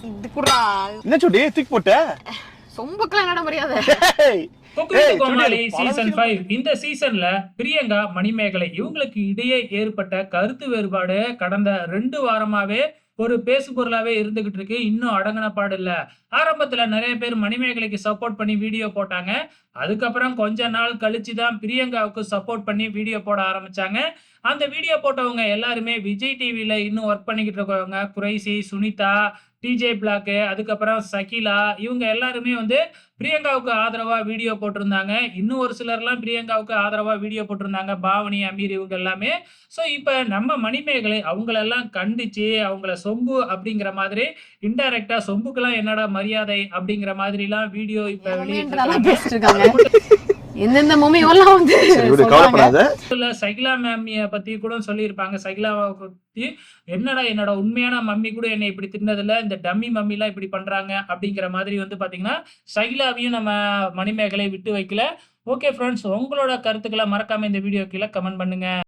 இது என்ன சுடி தூக்கி போட்ட? சொம்புக்கெல்லாம் என்னடா மரியாதை? ஏய், கொக்கு ஏய், கோமாளி சுடி, பல சீசன் விஷயம் ஃபைவ் இந்த சீசன்ல பிரியங்கா மணிமேகலை இவங்களுக்கு இடையே ஏற்பட்ட கருத்து வேறுபாடு கடந்த ரெண்டு வாரமாவே ஒரு பேசு பொருளாவே இருந்துகிட்டு இருக்கு. இன்னும் அடங்கின பாடு இல்ல. ஆரம்பத்துல நிறைய பேர் மணிமேகலைக்கு சப்போர்ட் பண்ணி வீடியோ போட்டாங்க. அதுக்கப்புறம் கொஞ்ச நாள் கழிச்சு தான் பிரியங்காவுக்கு சப்போர்ட் பண்ணி வீடியோ போட ஆரம்பிச்சாங்க. அந்த வீடியோ போட்டவங்க எல்லாருமே விஜய் டிவில இன்னும் ஒர்க் பண்ணிக்கிட்டு இருக்கவங்க. குறைசி சுனிதா டிஜே பிளாக்கு அதுக்கப்புறம் சகிலா இவங்க எல்லாருமே வந்து பிரியங்காவுக்கு ஆதரவா வீடியோ போட்டிருந்தாங்க. இன்னும் ஒரு சிலர்லாம் பிரியங்காவுக்கு ஆதரவா வீடியோ போட்டிருந்தாங்க. பாவனி அமீர் இவங்க எல்லாமே. ஸோ இப்போ நம்ம மணிமேகலை அவங்களெல்லாம் கண்டிச்சு அவங்கள சொம்பு அப்படிங்கிற மாதிரி இன்டைரக்டா சொம்புக்கெல்லாம் என்னடா மரியாதை அப்படிங்கிற மாதிரிலாம் வீடியோ இப்போ நல்லா வெளியிட்டு பேசிட்டு இருக்காங்க. எந்தெந்த மூமியெல்லாம் வந்து சகிலா மேமிய பத்தி கூட சொல்லியிருப்பாங்க. சகிலாவை பத்தி என்னடா என்னோட உண்மையான மம்மி கூட என்னை இப்படி தின்னதில்ல இந்த டம்மி மம்மி எல்லாம் இப்படி பண்றாங்க? அப்படிங்கிற மாதிரி வந்து பாத்தீங்கன்னா சகிலாவையும் நம்ம மணிமேகலை விட்டு வைக்கல. ஓகே ஃப்ரெண்ட்ஸ் உங்களோட கருத்துக்களை மறக்காம இந்த வீடியோ கீழே கமெண்ட் பண்ணுங்க.